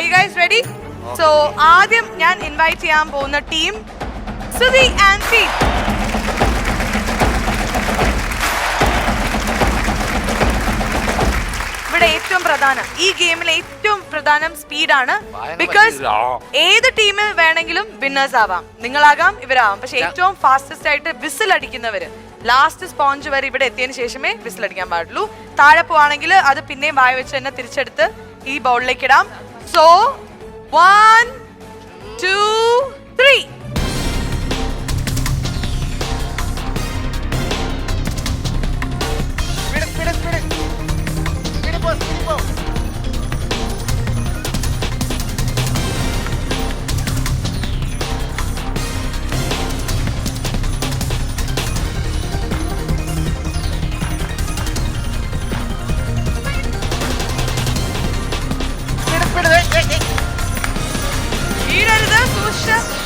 I guys ready so ആദ്യം ഞാൻ invite ചെയ്യാൻ പോകുന്ന ടീം സുധി ആൻഡ് ഇവിടെ ഏറ്റവും പ്രധാനം ഈ ഗെയിമിൽ ഏറ്റവും പ്രധാനം സ്പീഡാണ് ബിക്കോസ് ഏത് ടീമിൽ വേണമെങ്കിലും വിന്നേഴ്സ് ആവാം. നിങ്ങളാകാം ഇവരാവാം. പക്ഷെ ഏറ്റവും ഫാസ്റ്റസ്റ്റ് ആയിട്ട് വിസിൽ അടിക്കുന്നവര് ലാസ്റ്റ് സ്പോഞ്ച് വരെ ഇവിടെ എത്തിയതിനു ശേഷമേ വിസിൽ അടിക്കാൻ പാടുള്ളൂ. താഴെ പോവാണെങ്കിൽ അത് പിന്നെയും വായ വെച്ച് തന്നെ തിരിച്ചെടുത്ത് ഈ ബൗളിലേക്ക് ഇടാം. So, one, two, three. Speed up, speed up, speed up. Speed up, speed up. Russia.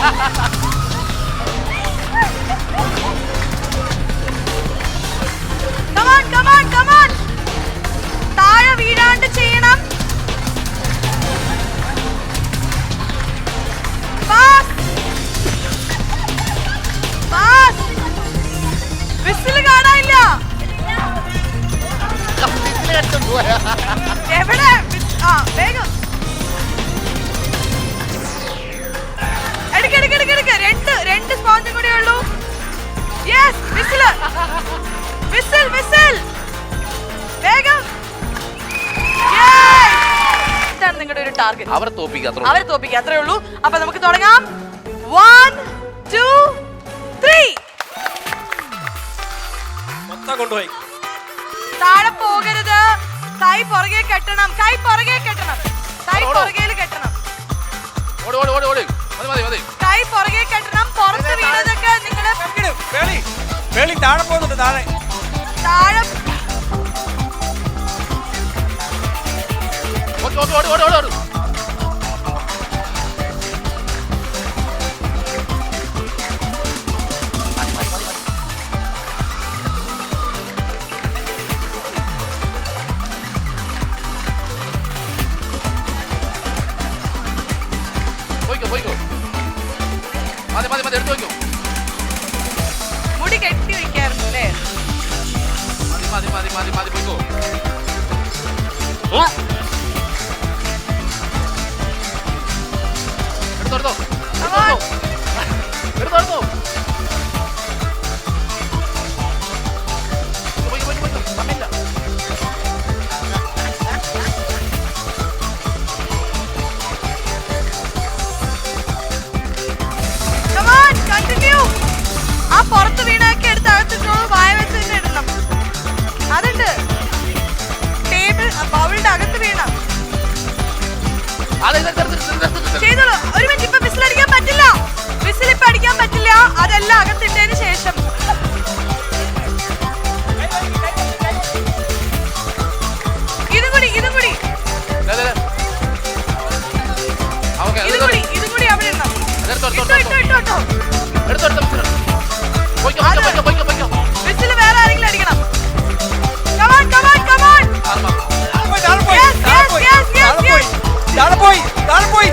ha ha ha whistle whistle. വേഗം. ഇതാണ് നിങ്ങളുടെ ഒരു ടാർഗറ്റ് അവരെ തോപ്പിക്കുക അവരെ തോപ്പിക്കുക അത്രേ ഉള്ളൂ. അപ്പൊ നമുക്ക് തുടങ്ങാം. വൺ ടു ത്രീ കൊണ്ടുപോയി. താഴെ പോകരുത്. കൈ പുറകെ കെട്ടണം. കൈ പുറകെ കെട്ടണം. കൈ. പുറകേൽ കെട്ടണം. ഓടി ഓടി ഓടി ഓടി. മതി മതി മതി. കൈ പുറകെ കെട്ടണം. പുറത്ത് വീണതൊക്കെ നിങ്ങൾ ഇങ്ങട് വേളി വേളി താഴെ പോകുന്നുണ്ട് താഴെ. താഴെ പോയിക്കോ പോയിക്കോ. മതി മതി മതി എടുത്തു വയ്ക്കോ മുടി കെട്ടി മതി മതി മതി മതി മതി പോയിക്കോ എടുത്തോ എടുത്തോ Come on. എടുത്തോ എടുത്തോ പോയിക്കോ പോയി താഴെ പോയി.